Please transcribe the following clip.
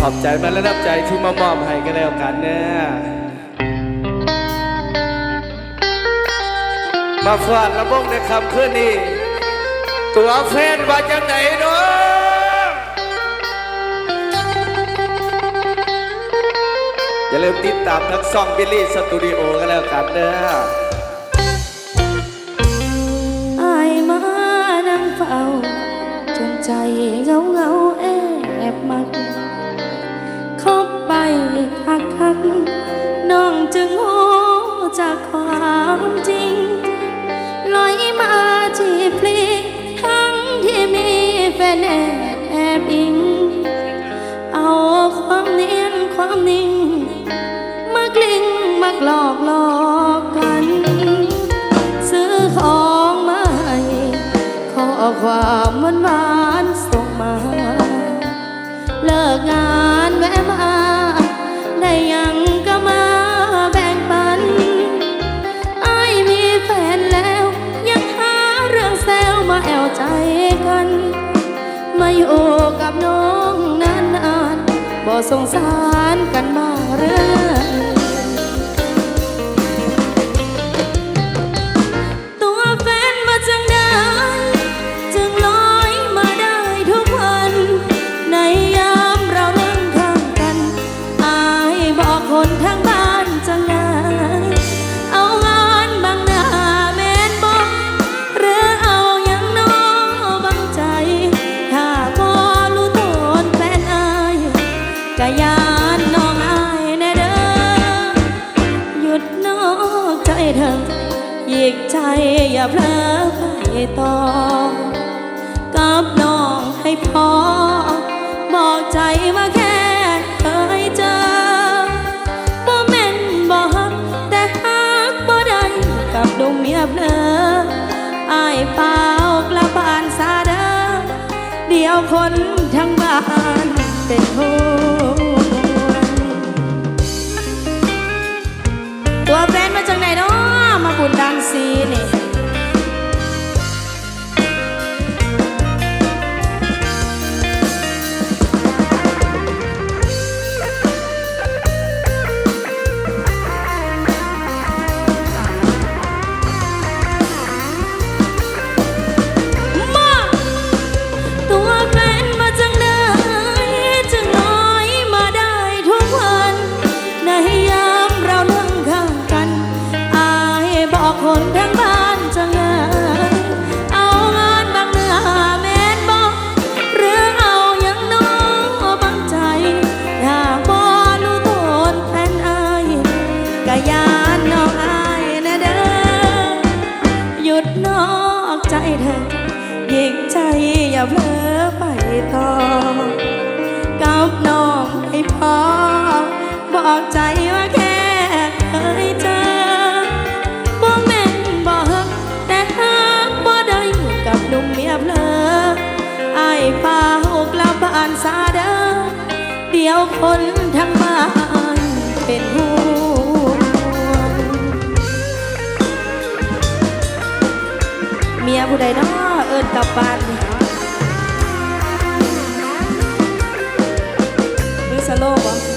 ขอบใจมาและนับใจที่มามอบให้กันแล้วกันเนี่ยมาฟาดระบงในคำคืนนี้ ตัวแฟนว่าจังไหนเนาะอย่าลืมติดตามทั้งซ่องบิลลี่สตูดิโอกันแล้วกันเด้ออายมานั่งเฝ้าจนใจเงา นิ่ง มากลิ้งมักหลอกหลอกกัน ซื้อของมาให้ขอความหวานหวานส่งมา เลิกงานแวะมาได้ยังก็มาแบ่งปันไอ้มีแฟนแล้ว ยังหาเรื่องแซวมาแอวใจกัน มาอยู่กับน้องน บ่สงสารกันบ้างเรื่อ กะยานน้องอายแน่เด้อหยุดนอกใจเธอหยิกใจอย่าเพลอไปต่อกับน้องให้พอ บอกใจว่าแค่เคยเจอบ่แม่นบ่ฮักแต่ฮักบ่ได้กับดงเมียเพลออายเปล่ากลับบ้านซาเด้อเดียวคนทั้งบ้านเป็นห่ว อกใจเธอหยิกใจอย่าเผลอไปต่อกับน้องให้พอ บอกใจว่าแค่เคยเจอบ่แม่นบ่ฮักแต่ฮักบ่ได้กับหนุ่มเมียเพลอไอ้ายฟ้าหกลับบ้านซาเด้อเดี๋ยวคน ผู้ใดเนาะเอิญกลับบ้านมือสโลว์